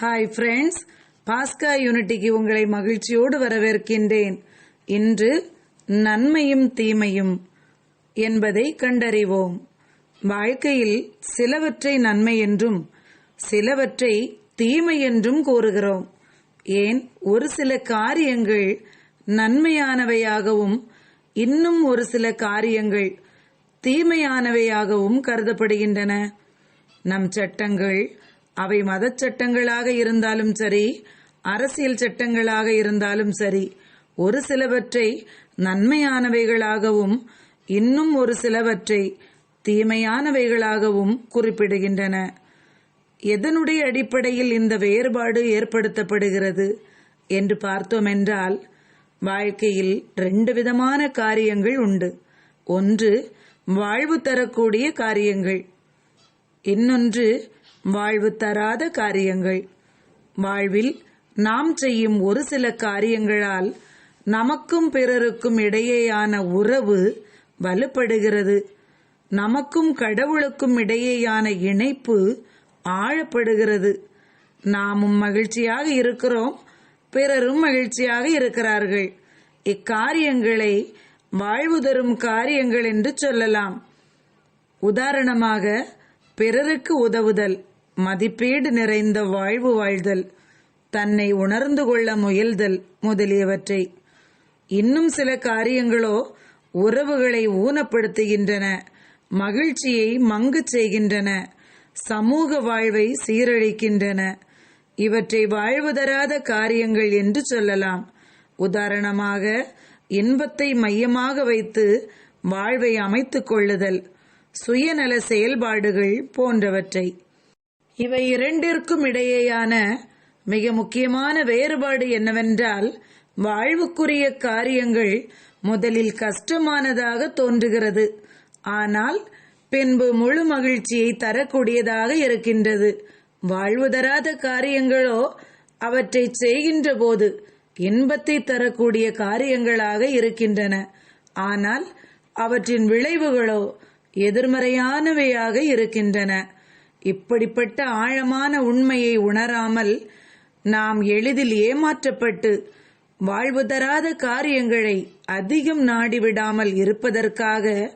Hi friends பாஸ்கா யூனிட்டிக்கு உங்களை மகிழ்ச்சியோடு வரவேற்கின்றேன். இன்று நன்மையும் தீமையும் என்பதை கண்டறிவோம். வாழ்க்கையில் சிலவற்றை நன்மை என்றும் சிலவற்றை தீமை என்றும் கூறுகிறோம். ஏன்? ஒரு சில காரியங்கள் நன்மையானவையாகவும் இன்னும் ஒரு சில காரியங்கள் தீமையானவையாகவும் கருதப்படுகின்றன. நம் சட்டங்கள் அவை மதச் சட்டங்களாக இருந்தாலும் சரி அரசியல் சட்டங்களாக இருந்தாலும் சரி ஒரு சிலவற்றை நன்மையானவைகளாகவும் இன்னும் ஒரு சிலவற்றை தீமையானவைகளாகவும் குறிப்பிடுகின்றன. எதனுடைய அடிப்படையில் இந்த வேறுபாடு ஏற்படுத்தப்படுகிறது என்று பார்த்தோம் என்றால் வாழ்க்கையில் ரெண்டு விதமான காரியங்கள் உண்டு. ஒன்று வாழ்வு தரக்கூடிய காரியங்கள். இன்னொன்று வாழ்வு தராத காரியங்கள். வாழ்வில் நாம் செய்யும் ஒரு சில காரியங்களால் நமக்கும் பிறருக்கும் இடையேயான உறவு வலுப்படுகிறது. நமக்கும் கடவுளுக்கும் இடையேயான இணைப்பு ஆழப்படுகிறது. நாமும் மகிழ்ச்சியாக இருக்கிறோம் பிறரும் மகிழ்ச்சியாக இருக்கிறார்கள். இக்காரியங்களை வாழ்வு தரும் காரியங்கள் என்று சொல்லலாம். உதாரணமாக பிறருக்கு உதவுதல். மதிப்பீடு நிறைந்த வாழ்வு வாழ்தல் தன்னை உணர்ந்து கொள்ள முயல்தல் முதலியவற்றை. இன்னும் சில காரியங்களோ உறவுகளை ஊனப்படுத்துகின்றன மகிழ்ச்சியை மங்கு செய்கின்றன சமூக வாழ்வை சீரழிக்கின்றன. இவற்றை வாழ்வு தராத காரியங்கள் என்று சொல்லலாம். உதாரணமாக இன்பத்தை மையமாக வைத்து வாழ்வை அமைத்துக் கொள்ளுதல் சுயநல செயல்பாடுகள் போன்றவற்றை. இவை இரண்டிற்கும் இடையேயான மிக முக்கியமான வேறுபாடு என்னவென்றால் வாழ்வுக்குரிய காரியங்கள் முதலில் கஷ்டமானதாக தோன்றுகிறது. ஆனால் பின்பு முழு மகிழ்ச்சியை தரக்கூடியதாக இருக்கின்றது. வாழ்வு தராத காரியங்களோ அவற்றை செய்கின்ற போது இன்பத்தை தரக்கூடிய காரியங்களாக இருக்கின்றன. ஆனால் அவற்றின் விளைவுகளோ எதிர்மறையானவையாக இருக்கின்றன. இப்படிப்பட்ட ஆழமான உண்மையை உணராமல் நாம் எளிதில் ஏமாற்றப்பட்டு வாழ்வு தராத காரியங்களை அதிகம் நாடிவிடாமல் இருப்பதற்காக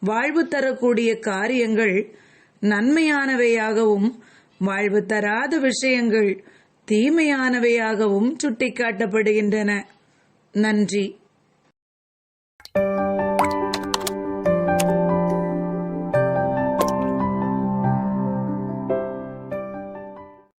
வாழ்வு தரக்கூடிய காரியங்கள் நன்மையானவையாகவும் வாழ்வு தராத விஷயங்கள் தீமையானவையாகவும் சுட்டிக்காட்டப்படுகின்றன. நன்றி.